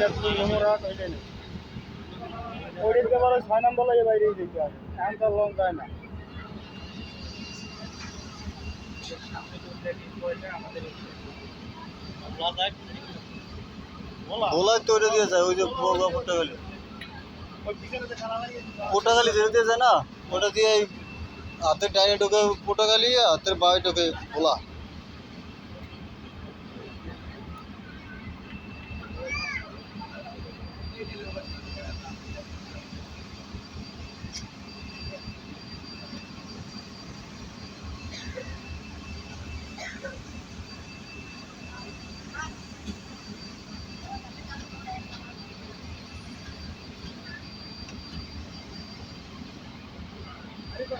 Lefty নোংরা ওইটাই নেই ওইটাতে বলে ছয় নম্বর লাগে বাইরেই দিতে হবে এখন তো লং যায় না ভোলায় তো দিয়ে যায়, ওই যে পোটাগালি পোটাগালি যেটা দিয়ে যায় না, ওটা দিয়ে হাতের ডাইনে ঢোকে পোটাগালি হাতের বাঁয়ে ঢোকে ভোলা।